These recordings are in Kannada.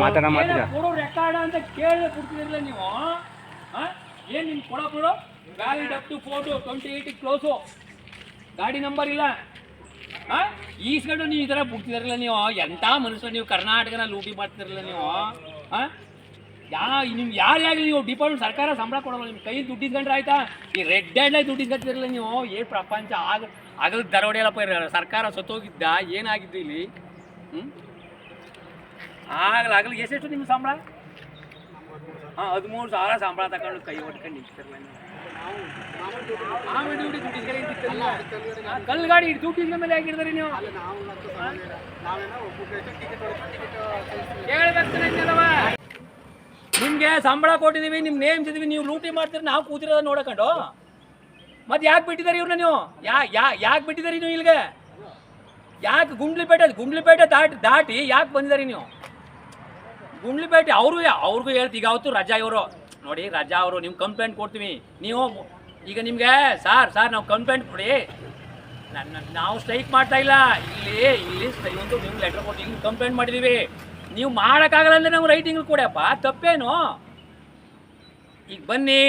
ಮಾತಾಡ ಮಾತಾಡ. ಕೊಡೋ ರೆಕಾರ್ಡ್ ಅಂತ ಕೇಳಿ ಕೊಡ್ತಿರಲಿಲ್ಲ ನೀವು? ಏನ್ ನಿಮ್ ಕೊಡೋ ಬಿಡು valid up to photo twenty eight close ಗಾಡಿ ನಂಬರ್ ಇಲ್ಲ. ಆ? ಈಸ್ಕೊಂಡು ನೀವು ಈ ಥರ ಬಿಡ್ತಿದಾರಲ್ಲ ನೀವು. ಎಂಥ ಮನುಷ್ಯ ನೀವು ಕರ್ನಾಟಕನ ಲೂಟಿ ಮಾಡ್ತಿರಲ್ಲ ನೀವು ಆ? ಯಾ ನಿಮ್ಗೆ ಯಾರ್ಯಾಗಲಿ ನೀವು ಡಿಪಾರ್ಟ್ಮೆಂಟ್ ಸರ್ಕಾರ ಸಂಬಳ ಕೊಡೋಲ್ಲ ನಿಮ್ಮ ಕೈ ದುಡ್ಡು ಇಸ್ಕೊಂಡ್ರೆ ಆಯ್ತಾ? ಈ ರೆಡ್ ಡ್ಯಾಡ್ಲೇ ದುಡ್ಡು ನೀವು. ಏನು ಪ್ರಪಂಚ ಆಗ ಆಗಲ್ ದರೋಡೆ ಎಲ್ಲಪ್ಪ ಇರ ಸರ್ಕಾರ ಸತ್ತೋಗಿದ್ದ ಏನಾಗಿದ್ದು ಇಲ್ಲಿ? ಆಗಲ ಆಗಲ್ಲ ಎಷ್ಟೆಷ್ಟು ನಿಮ್ಮ ಸಂಬಳ? ಹಾಂ ಹದಿಮೂರು ಸಾವಿರ ಸಂಬಳ ತಗೊಂಡು ಕೈ ಹೊಡ್ಕೊಂಡು ನಿಂತಿರಲ್ಲ ಕಲ್ಲು ಗಾಡಿ ದುಡ್ಡಿನ ಮೇಲೆ ಆಗಿರ್ತಾರೆ ನೀವು. ನಿಮ್ಗೆ ಸಂಬಳ ಕೊಟ್ಟಿದೀವಿ ನಿಮ್ ಇದೀವಿ ನೀವು ಲೂಟಿ ಮಾಡ್ತೀರಿ ನಾವು ಕೂತಿರೋದ ನೋಡಕೊಂಡು. ಮತ್ತೆ ಯಾಕೆ ಬಿಟ್ಟಿದ್ದಾರೆ ಇವ್ರನ್ನ ನೀವು? ಯಾ ಯಾ ಯಾಕೆ ಬಿಟ್ಟಿದ್ದಾರೆ ನೀವು ಇಲ್ಲಿಗೆ? ಯಾಕೆ ಗುಂಡ್ಲಿಪೇಟೆ ಗುಂಡ್ಲಿಪೇಟೆ ದಾಟಿ ದಾಟಿ ಯಾಕೆ ಬಂದಿದ್ದಾರೆ ನೀವು? ಗುಂಡ್ಲಿಪೇಟೆ ಅವರು ಅವ್ರಿಗೂ ಹೇಳ್ತಿ, ಈಗ ಅವತ್ತು ರಜಾ ಇವರು. ನೋಡಿ, ರಜಾ ಅವರು, ನಿಮ್ಗೆ ಕಂಪ್ಲೇಂಟ್ ಕೊಡ್ತೀವಿ ನೀವು ಈಗ ನಿಮಗೆ, ಸಾರ್ ಸಾರ್, ನಾವು ಕಂಪ್ಲೇಂಟ್ ಕೊಡಿ. ನನ್ನ, ನಾವು ಸ್ಟ್ರೈಕ್ ಮಾಡ್ತಾ ಇಲ್ಲ. ಇಲ್ಲಿ ಇಲ್ಲಿ ಒಂದು ನೀವು ಲೆಟ್ರ್ ಕೊಟ್ಟು ಇಲ್ಲಿ ಕಂಪ್ಲೇಂಟ್ ಮಾಡಿದ್ದೀವಿ ನೀವು ಮಾಡೋಕ್ಕಾಗಲ್ಲ ಅಂದರೆ ನಾವು ರೈಟಿಂಗ್ ಕೊಡಪ್ಪ ತಪ್ಪೇನು? ಈಗ ಬನ್ನಿ.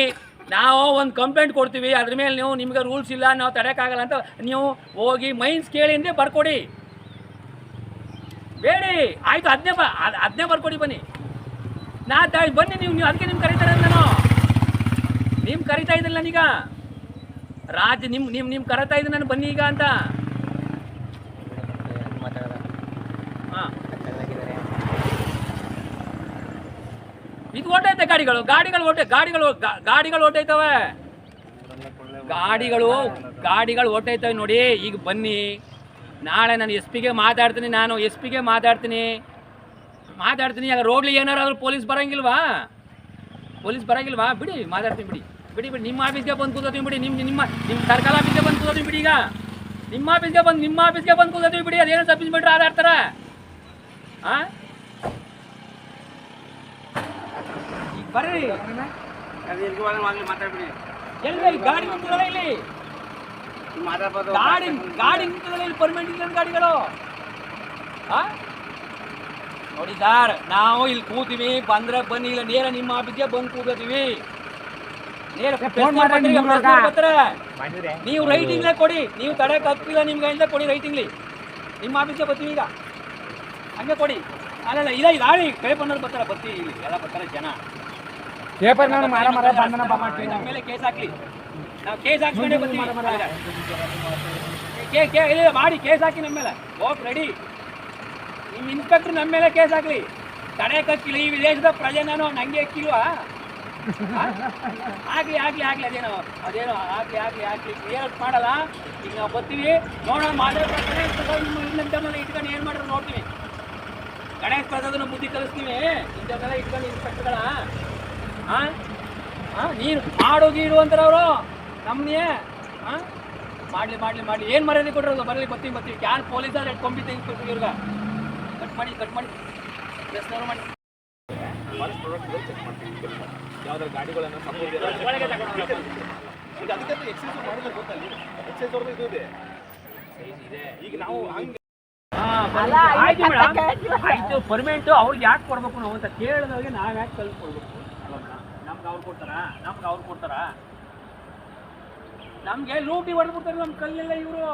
ನಾವು ಒಂದು ಕಂಪ್ಲೇಂಟ್ ಕೊಡ್ತೀವಿ, ಅದ್ರ ಮೇಲೆ ನೀವು ನಿಮ್ಗೆ ರೂಲ್ಸ್ ಇಲ್ಲ, ನಾವು ತಡೆಯೋಕ್ಕಾಗಲ್ಲ ಅಂತ ನೀವು ಹೋಗಿ ಮೈನ್ಸ್ ಕೇಳಿ ಅಂದರೆ ಬರ್ಕೊಡಿ. ಬೇಡಿ, ಆಯಿತು ಅದನ್ನೇ ಬ ಅದನ್ನೇ ಬರ್ಕೊಡಿ ಬನ್ನಿ. ನಾ ತ ಬನ್ನಿ ನೀವು ನೀವು ಅದಕ್ಕೆ ನಿಮ್ಗೆ ಕರೀತಾರೆ ನಾನು. ನಿಮ್ಮ ಕರಿತಾ ಇದ್ದಿಲ್ಲ ನಾನೀಗ. ರಾಜ್ಯ ನಿಮ್ಮ ನಿಮ್ಮ ನಿಮ್ಮ ಕರಿತಾ ಇದ್ದೀನಿ ನಾನು ಬನ್ನಿ ಈಗ ಅಂತ ಹಾ ಇದು ಓಟೈತೆ ಗಾಡಿಗಳು. ಗಾಡಿಗಳು ಓಟೆ, ಗಾಡಿಗಳು ಗಾಡಿಗಳು ಓಟೈತವೆ. ಗಾಡಿಗಳು ಗಾಡಿಗಳು ಓಟೈತವೆ ನೋಡಿ. ಈಗ ಬನ್ನಿ. ನಾಳೆ ನಾನು ಎಸ್ ಪಿಗೆ ಮಾತಾಡ್ತೀನಿ, ನಾನು ಎಸ್ ಪಿಗೆ ಮಾತಾಡ್ತೀನಿ. ಮಾತಾಡ್ತೀನಿ ಆಗ ರೋಡ್ಲಿ ಏನಾರಾದ್ರೂ ಪೊಲೀಸ್ ಬರಂಗಿಲ್ವಾ? ಪೊಲೀಸ್ ಬರಂಗಿಲ್ವಾ? ಬಿಡಿ, ಮಾತಾಡ್ತೀನಿ ಬಿಡಿ. ಬಿಡಿ ಬಿಡಿ, ನಿಮ್ಮ ಆಫೀಸ್ಗೆ ಬಂದು ಕೂತೀವಿ ಬಿಡಿ. ನಿಮ್ಮ ನಿಮ್ಮ ನಿಮ್ಮ ಸರ್ಕಾರ ಆಫೀಸ್ಗೆ ಬಂದು ಕೂತೀವಿ ಬಿಡಿ ಈಗ. ನಿಮ್ಮ ಆಫೀಸ್ಗೆ ಬಂದು, ನಿಮ್ಮ ಆಫೀಸ್ಗೆ ಬಂದು ಕೂತೀವಿ ಬಿಡಿ. ಅದೇನು ಸಬ್ ಇನ್ಸ್ಪೆಕ್ಟರ್ ಆದಾಡ್ತಾರೆ ಹಾಂ ಬರ್ರಿ. ಮಾತಾಡ್ಬಿಡಿ. ಎಲ್ಲಿ ಈ ಗಾಡಿ ಇಲ್ಲಿ? ಮಾತಾಡ್ಬೋದು. ಗಾಡಿ ಗಾಡಿ ನಿಂತಿರಲ್ಲ ಇಲ್ಲಿ ಪರ್ಮನೆಂಟ್ ಇಲ್ಲ ಗಾಡಿಗಳು? ಆ? ನೋಡಿ ಸರ್ ನಾವು ಇಲ್ಲಿ ಕೂತೀವಿ ಬಂದ್ರೆ ಬನ್ನಿ ಇಲ್ಲ ನೇರ ನಿಮ್ಮ ಆಫೀಸ್ಗೆ ಬಂದು ಕೂತೀವಿ ನೇರ. ನೀವು ರೈಟಿಂಗ್ ಕೊಡಿ. ನೀವು ತಡೆ ಹತ್ತಿಲ್ಲ ನಿಮ್ಗೆ ಅಂತ ಕೊಡಿ ರೈಟಿಂಗ್ಲಿ ನಿಮ್ಮ ಆಫೀಸ್ಗೆ ಬರ್ತೀವಿ ಈಗ. ಹಂಗೆ ಕೊಡಿ. ಅಲ್ಲಲ್ಲ ಇಲ್ಲ ಇದು ಆಳಿ ಪೇಪರ್ನಲ್ಲಿ ಬರ್ತಾರೆ ಬರ್ತೀವಿ ಇಲ್ಲಿ. ಎಲ್ಲ ಬರ್ತಾರೆ ಜನ. ಪೇಪರ್ ನಾನು ಮಾರ ಮರ ಬಂಧನ ಮೇಲೆ ಕೇಸ್ ಹಾಕ್ಲಿ. ನಾವು ಕೇಸ್ ಹಾಕ್ಸ್ಕೊಂಡೇ ಬರ್ತೀವಿ. ಕೇ ಕೇ ಇಲ್ಲ ಮಾಡಿ ಕೇಸ್ ಹಾಕಿ ನಮ್ಮ ಮೇಲೆ. ಓಕೆ ರೆಡಿ ನಿಮ್ ಇನ್ಸ್ಪೆಕ್ಟರ್ ನಮ್ಮ ಮೇಲೆ ಕೇಸ್ ಹಾಕ್ಲಿ. ತಡೆ ಕಕ್ಕಿಲ್ಲ ಈ ವಿದೇಶದ ಪ್ರಜೆ ನಾನು ನಂಗೆ ಹಾಕಿಲ್ವಾ ಆಗ್ಲಿ ಆಗ್ಲಿ ಆಗ್ಲಿ ಅದೇನೋ ಅದೇನೋ ಆಗ್ಲಿ ಆಗ್ಲಿ ಆಗ್ಲಿ. ಕ್ಲಿಯರ್ ಮಾಡಲ್ಲ? ಈಗ ನಾವು ಬರ್ತೀವಿ. ನೋಡೋಣ ಮಾತಾಡ್ತಾರೆ ಇನ್ನೊಂದನ್ನೆಲ್ಲ ಇಟ್ಕೊಂಡು ಏನು ಮಾಡಿದ್ರು ನೋಡ್ತೀವಿ. ಗಣೇಶ ಪ್ರಸಾದನ ಬುದ್ಧಿ ಕಲಿಸ್ತೀವಿ. ಇಂಥದ್ದೆಲ್ಲ ಇಟ್ಕೊಂಡು ಇನ್ಸ್ಪೆಕ್ಟರ್ಗಳ ನೀನು ಮಾಡೋ ಗೀಡು ಅಂತಾರೆ ಅವರು. ನಮ್ಮನೇ ಹಾಂ ಮಾಡಲಿ ಮಾಡಲಿ ಮಾಡಲಿ. ಏನು ಮರ್ಯಾದೆ ಕೊಟ್ಟಿರೋದು ಬರಲಿ ಬರ್ತೀವಿ ಬರ್ತೀವಿ ಯಾರು ಪೊಲೀಸರು ಇಟ್ಕೊಂಬಿಟ್ಟು ಇನ್ಸ್ಪೆಕ್ಟರ್ ಇವ್ರಿಗೆ. ಕಟ್ ಮಾಡಿ ಕಟ್ ಮಾಡಿ. ಮಾಡಿ ಯಾವ್ದಾದ್ರು ಗಾಡಿಗಳನ್ನು ಒಳಗೆ ತಗೊಂಡು ಈಗ ನಾವು ಹಂಗೆ ಆಯ್ತು ಮೇಡಮ್. ಆಯ್ತು ಪರ್ಮನೆಂಟ್ ಅವ್ರಿಗೆ ಯಾಕೆ ಕೊಡ್ಬೇಕು ನಾವು ಅಂತ ಕೇಳಿದವ್ರಿಗೆ ನಾವು ಯಾಕೆ ಕಲ್ಸಿ ಕೊಡ್ಬೇಕು ನಮ್ಗೆ ಅವ್ರು ಕೊಡ್ತಾರಾ? ನಮ್ಗೆ ಅವ್ರು ಕೊಡ್ತಾರಾ? ನಮ್ಗೆ ಲೂಟಿ ಹೊಡೆದ್ಬಿಡ್ತಾರೆ ನಮ್ ಕಲ್ಲೆಲ್ಲ ಇವರು.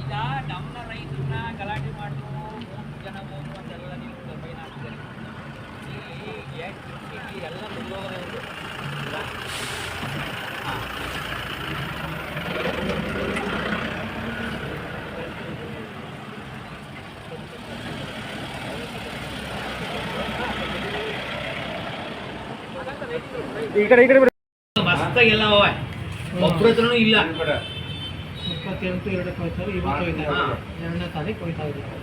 ಈಗ ನಮ್ಮ ರೈತರನ್ನ ಮೂರು ಜನ ನಿಮ್ಗೆ ಬೈನ್ ಹಾಕ್ತಾರೆ ಇಲ್ಲಿ ಎಷ್ಟು ಇಲ್ಲಿ ಎಲ್ಲ ಮುಗಿದೋಗೋದು ಈ ಕಡೆ ಈ ಕಡೆ ಬಿಡಿ. ಮಸ್ತಾಗೆಲ್ಲ ಅವ. ಒಬ್ಬರ ಹತ್ರನೂ ಇಲ್ಲ. ಇಪ್ಪತ್ತೆಂಟು ಎರಡಕ್ಕೆ ಹೋಯ್ತಾರೆ ಇವತ್ತು ಹೋಯ್ತಾರೆ ಎರಡನೇ ತಾರೀಕು ಹೋಯ್ತಾ ಇದ್ದಾರೆ.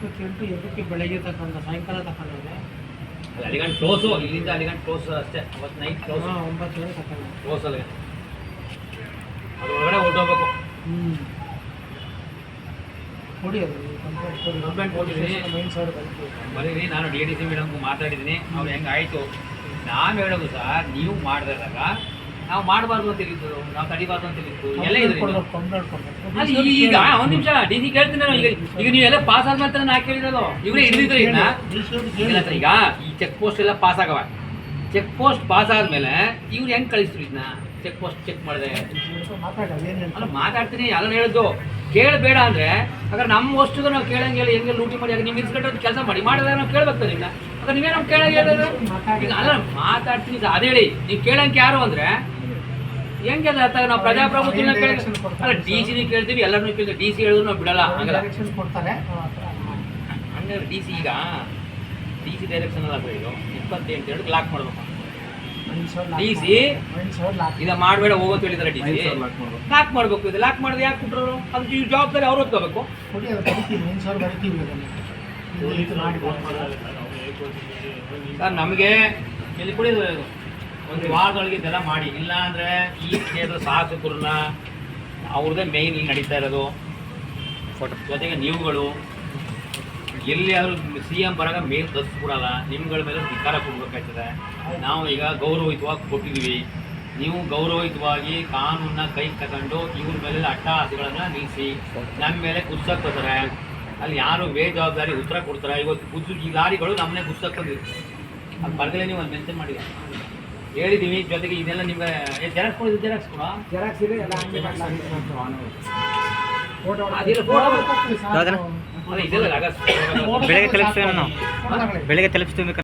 ಇಪ್ಪತ್ತೆಂಟು ಎದಕ್ಕೆ ಬೆಳಗ್ಗೆ ತಗೊಂಡ ಸಾಯಂಕಾಲ ತಗೊಂಡವ್ರೆ ಅಲ್ಲ ಅಲ್ಲಿಗಂಟ ಕ್ಲೋಸು ಇಲ್ಲಿಂದ ಅಲ್ಲಿಗಂಟ ಕ್ಲೋಸ್ ಅಷ್ಟೇ. ಅವತ್ತು ನೈಟ್ ಕ್ಲೋಸ್ ಒಂಬತ್ತು ಗಂಟೆ ತಗೊಂಡು ಕ್ಲೋಸ್ ಅಲ್ಲಿ. ಅದ್ರೊಳಗಡೆ ಹೊರಟೋಗ್ಬೇಕು. ಹ್ಞೂ ಕೊಡಿ ಅದು ಕಂಪ್ಲೇಂಟ್ ಕೊಟ್ಟಿದ್ದೀನಿ. ಮೈನ್ ಬರೀ ನಾನು ಡಿ ಡಿ ಸಿ ಮೇಡಮ್ಗೂ ಮಾತಾಡಿದ್ದೀನಿ. ಅವ್ರು ಹೆಂಗೆ ಆಯಿತು? ನಾನು ಹೇಳೋದು ಸರ್ ನೀವು ಮಾಡಿದಾಗ ನಾವು ಮಾಡಬಾರ್ದು ಅಂತ ಹೇಳಿದ್ದು ನಾವು ತಡಿಬಾರ್ದು ಅಂತ ಹೇಳಿದ್ದು ಎಲ್ಲ ಇದ್ರು ಅಲ್ಲಿ ಈಗ ಒಂದ್ ನಿಮಿಷ ಡಿ ಸಿ ಕೇಳ್ತೀನಿ ನಾನು ಈಗ ಈಗ ಎಲ್ಲ ಪಾಸ್ ಆದ್ಮೇಲೆ ನಾ ಕೇಳಿರೋದು. ಇವರೇ ಹಿಡಿದಿದ್ರೆ ಇದನ್ನ ಈಗ ಈ ಚೆಕ್ ಪೋಸ್ಟ್ ಎಲ್ಲ ಪಾಸ್ ಆಗವ. ಚೆಕ್ ಪೋಸ್ಟ್ ಪಾಸ್ ಆದ್ಮೇಲೆ ಇವ್ರು ಹೆಂಗ್ ಕಳಿಸ್ರು ಇದನ್ನ ಚೆಕ್ ಪೋಸ್ಟ್ ಚೆಕ್ ಮಾಡಿದೆ. ಅಲ್ಲ ಮಾತಾಡ್ತೀನಿ ಅದನ್ನ ಹೇಳಿದ್ದು ಕೇಳಬೇಡ ಅಂದ್ರೆ ಹಾಗಾದ್ರೆ ನಮ್ಮ ವಸ್ತುಗೆ ನಾವು ಕೇಳಂಗೆ ಹೇಳಿ ಹೆಂಗೆ ಲೂಟಿ ಮಾಡಿ ಆಗ ನೀವು ಇನ್ಸ್ಪೆಕ್ಟರ್ ಕೆಲಸ ಮಾಡಿ ಮಾಡಿದ್ರೆ ನಾವು ಕೇಳ್ಬೇಕು ನಿನ್ನ ಅವಾಗ ನೀವೇ ನಮ್ಗೆ ಕೇಳಂಗೆ ಹೇಳಿದ್ರೆ ಈಗ ಅಲ್ಲ ಮಾತಾಡ್ತೀನಿ ಅದೇ ಹೇಳಿ. ನೀವು ಕೇಳಂಗೆ ಯಾರು ಅಂದ್ರೆ ಹೆಂಗೆ ಅದು ಅರ್ಥ ನಾವು ಪ್ರಜಾಪ್ರಭುತ್ವನ ಅಲ್ಲ ಡಿ ಸಿ ಕೇಳ್ತೀವಿ ಎಲ್ಲರನ್ನೂ ಕೇಳ್ತೀವಿ ಡಿ ಸಿ ಹೇಳಿದ್ರು ನಾವು ಬಿಡಲ್ಲ ಹಂಗಲ್ಲ ಡೈರೆಕ್ಷನ್ ಕೊಡ್ತಾರೆ ಹಂಗೆ ಡಿ ಸಿ ಈಗ ಡಿ ಸಿ ಡೈರೆಕ್ಷನ್ ಅಲ್ಲ ಇದು ಇಪ್ಪತ್ತೆಂಟು ಹೇಳಿ ಲಾಕ್ ಮಾಡ್ಬೇಕು ಸಿ ಇದ ಮಾಡಬೇಡ ಹೋಗೋದು ಹೇಳಿದಾರೆ ಡಿ ಸಿ ಲಾಕ್ ಮಾಡ್ಬೇಕು ಇದು ಲಾಕ್ ಮಾಡಿದ್ರೆ ಯಾಕೆ ಕೊಟ್ಟರು ಅದು ಈ ಜವಾಬ್ದಾರಿ ಅವ್ರು ಓದ್ಕೋಬೇಕು ಸರ್ ನಮಗೆ ಇಲ್ಲಿ ಕುಡಿಯೋದು ಒಂದು ವಾರದೊಳಗೆ ಇದೆಲ್ಲ ಮಾಡಿ. ಇಲ್ಲ ಅಂದ್ರೆ ಈ ಕ್ಷೇತ್ರ ಶಾಸಕರನ್ನ ಅವ್ರದ್ದೇ ಮೇಯ್ನ್ ಇಲ್ಲಿ ನಡೀತಾ ಇರೋದು. ಜೊತೆಗೆ ನೀವುಗಳು, ಎಲ್ಲಿಯಾದ್ರೂ ಸಿ ಎಂ ಬರಾಗ ಮೇಲ್ ಕೊಡಲ್ಲ, ನಿಮ್ಗಳ ಮೇಲೆ ಧಿಕಾರ ಕೊಡ್ಬೇಕಾಯ್ತದೆ. ನಾವು ಈಗ ಗೌರವಯುತವಾಗಿ ಕೊಟ್ಟಿದ್ದೀವಿ. ನೀವು ಗೌರವಯುತವಾಗಿ ಕಾನೂನನ್ನ ಕೈ ತಗೊಂಡು ಇವ್ರ ಮೇಲೆ ಅಟ್ಟಹಾಸಗಳನ್ನ ನಿಲ್ಲಿಸಿ ನಮ್ಮ ಮೇಲೆ ಕುದ್ಸಕ್ ಬರ್ತಾರೆ ಅಲ್ಲಿ ಯಾರು ಬೇಜವಾಬ್ದಾರಿ ಉತ್ತರ ಕೊಡ್ತಾರೆ. ಇವತ್ತು ಈ ಲಾರಿಗಳು ನಮ್ಮನೆ ಕುದ್ಸಕ್ ಬಂದಿದೆ ಅದು ಬರ್ದಲೇ ನೀವು ಒಂದು ಮೆನ್ಷನ್ ಮಾಡಿಲ್ಲ. ಹೇಳಿದ್ದೀವಿ ಜೊತೆಗೆ ಇದೆಲ್ಲ ನಿಮ್ಗೆ ಜೆರಾಕ್ಸ್ ಕೊಡಿ ಜೆರಾಕ್ಸ್ ಕೊಡ? ಜೆರಾಕ್ಸ್ ಇದೆ ಎಲ್ಲ ಹಂಗೆ ಫೋಟೋ ಅದಿಲ್ಲ ಫೋಟೋ ಯಾವ್ದನ? ಅದೇ ಇದೆಲ್ಲ ಕಾಗದ. ಬೆಳಗ್ಗೆ ತಲುಪಿಸ್ತೇವೆ ಬೆಳಗ್ಗೆ ತಲುಪಿಸ್ತೀವಿ